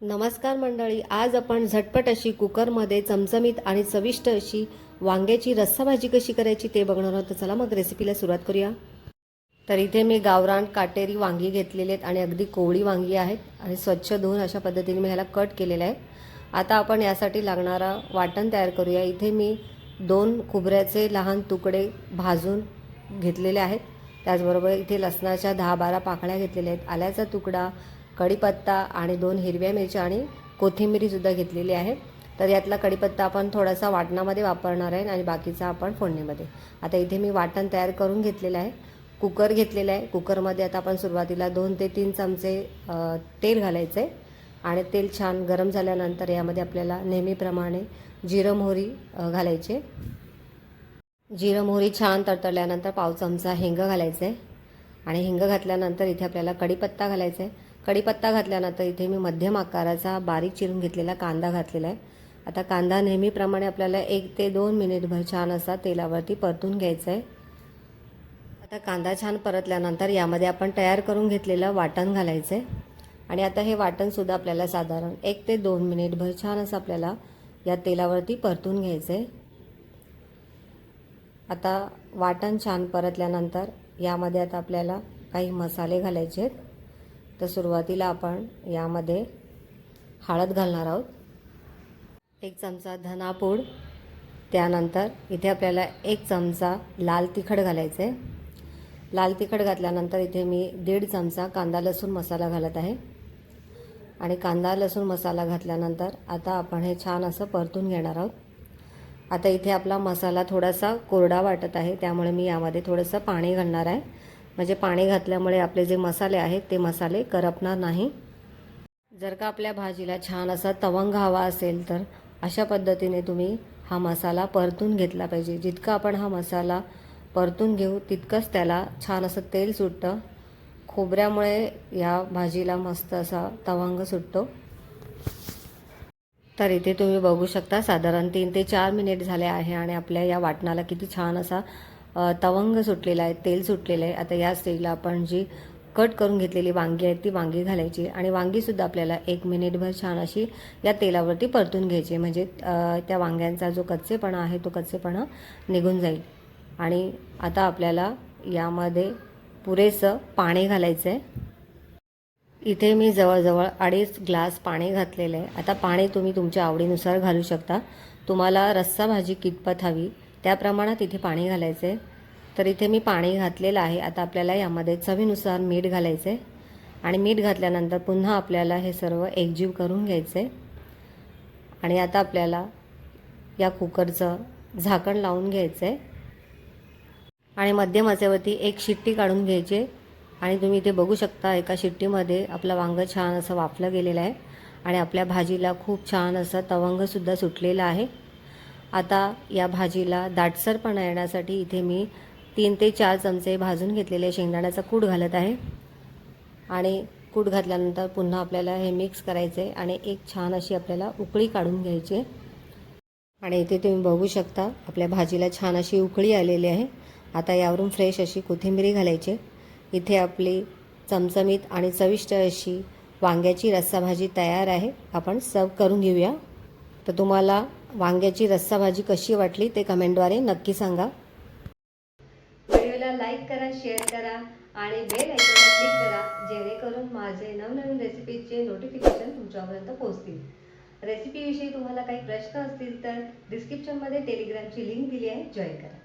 नमस्कार मंडळी आज आपण झटपट अशी कुकरमध्ये चमचमीत आणि चविष्ट अशी वांग्याची रस्सा भाजी कशी करायची ते बघणार आहोत. चला मग रेसिपीला सुरुवात करूया. तर इथे मी गावरान काटेरी वांगी घेतलेली आहेत आणि अगदी कोवळी वांगी आहेत आणि स्वच्छ धुवून अशा पद्धतीने मी ह्याला कट केलेलं आहे आता आपण यासाठी लागणारा वाटण तयार करूया. इथे मी दोन खोबऱ्याचे लहान तुकडे भाजून घेतलेले आहेत. त्याचबरोबर इथे लसणाच्या दहा बारा पाकळ्या घेतलेल्या आहेत. आल्याचा तुकडा कढीपत्ता आणि दोन हिरव्या मिरच्या आणि कोथिंबीरीसुद्धा घेतलेली आहे. तर यातला कढीपत्ता आपण थोडासा वाटणामध्ये वापरणार आहे आणि बाकीचा आपण फोडणीमध्ये. आता इथे मी वाटण तयार करून घेतलेलं आहे. कुकर घेतलेलं आहे. कुकरमध्ये आता आपण सुरुवातीला दोन ते तीन चमचे तेल घालायचं आहे आणि तेल छान गरम झाल्यानंतर यामध्ये आपल्याला नेहमीप्रमाणे जिरं मोहरी घालायचे. जिरं मोहरी छान तडतडल्यानंतर पाव चमचा हिंग घालायचं आहे आणि हिंग घातल्यानंतर इथे आपल्याला कढीपत्ता घालायचा आहे कढीपत्ता घातल्यानंतर इथे मी मध्यम आकाराचा बारीक चिरून घेतलेला कांदा घातलेला आहे. आता कांदा नेहमीप्रमाणे आपल्याला एक ते दोन मिनिटभर छान असा तेलावरती परतून घ्यायचा आहे. आता कांदा छान परतल्यानंतर यामध्ये आपण तयार करून घेतलेलं वाटण घालायचं आहे. आणि आता हे वाटणसुद्धा आपल्याला साधारण एक ते दोन मिनिटभर छान असं आपल्याला या तेलावरती परतून घ्यायचं आहे. आता वाटण छान परतल्यानंतर यामध्ये आता आपल्याला काही मसाले घालायचे आहेत. तर सुरुवातीला आपण यामध्ये हळद घालणार आहोत. एक चमचा धनापूड त्यानंतर इथे आपल्याला एक चमचा लाल तिखट घालायचं. आहे लाल तिखट घातल्यानंतर इथे मी दीड चमचा कांदा लसूण मसाला घालत आहे. आणि कांदा लसूण मसाला घातल्यानंतर आता आपण हे छान असं परतून घेणार आहोत. आता इथे आपला मसाला थोडासा कोरडा वाटत आहे त्यामुळे मी यामध्ये थोडंसं पाणी घालणार आहे. म्हणजे पाणी घातल्यामुळे आपले जे मसाले आहेत ते मसाले करपणार नाही. जर का आपल्या भाजीला छान असा तवंग हवा असेल तर अशा पद्धतीने तुम्ही हा मसाला परतून घेतला पाहिजे. जितका आपण हा मसाला परतून घेऊ तितकंच त्याला छान असं तेल सुटतं. खोबऱ्यामुळे या भाजीला मस्त असा तवंग सुटतो. तर इथे तुम्ही बघू शकता साधारण तीन ते चार मिनिट झाले आहे आणि आपल्या या वाटणाला किती छान असा तवंग सुटलेला आहे तेल सुटलेलं आहे. आता या स्टेजला आपण जी कट करून घेतलेली वांगी आहेत ती वांगी घालायची. आणि वांगीसुद्धा आपल्याला एक मिनिटभर छान अशी या तेलावरती परतून घ्यायची म्हणजे त्या वांग्यांचा जो कच्चेपणा आहे तो कच्चेपणा निघून जाईल. आणि आता आपल्याला यामध्ये पुरेसं पाणी घालायचं आहे इथे मी जवळजवळ अडीच ग्लास पाणी घातलेलं आहे. आता पाणी तुम्ही तुमच्या आवडीनुसार घालू शकता. तुम्हाला रस्सा भाजी कितपत हवी त्या प्रमाणात इथे पाणी घालायचं. आहे तर इथे मी पाणी घातलेलं आहे. आता आपल्याला यामध्ये चवीनुसार मीठ घालायचं. आहे आणि मीठ घातल्यानंतर पुन्हा आपल्याला हे सर्व एकजीव करून घ्यायचं. आहे आणि आता आपल्याला या कुकरचं झाकण लावून घ्यायचं. आहे आणि मध्यम आचेवरती एक शिट्टी काढून घ्यायची. आणि तुम्ही इथे बघू शकता एका शिट्टीमध्ये आपलं वांगं छान असं वाफलं गेलेलं आहे. आणि आपल्या भाजीला खूप छान असं तवंगसुद्धा सुटलेलं आहे. आता या भाजीला दाटसरपणा येण्यासाठी इथे मी तीन ते चार चमचे भाजून घेतलेले शेंगदाण्याचा कूट घालत आहे. आणि कूट घातल्यानंतर पुन्हा आपल्याला हे मिक्स करायचे आणि एक छान अशी आपल्याला उकळी काढून घ्यायची. आहे. आणि इथे तुम्ही बघू शकता आपल्या भाजीला छान अशी उकळी आलेली आहे. आता यावरून फ्रेश अशी कोथिंबिरी घालायची. इथे आपली चमचमीत आणि चविष्ट अशी वांग्याची रस्सा भाजी तयार आहे. आपण सर्व करून घेऊया. तर तुम्हाला वांग्याची रस्सा भाजी कशी वाटली ते कमेंटद्वारे नक्की सांगा. व्हिडिओला लाईक करा शेअर करा आणि बेल आयकॉनला क्लिक करा जेणेकरून माझे नवनवीन रेसिपीचे नोटिफिकेशन तुमच्यापर्यंत पोहोचतील. रेसिपीविषयी तुम्हाला काही प्रश्न असतील तर डिस्क्रिप्शनमध्ये टेलिग्रामची लिंक दिली आहे. जॉईन करा.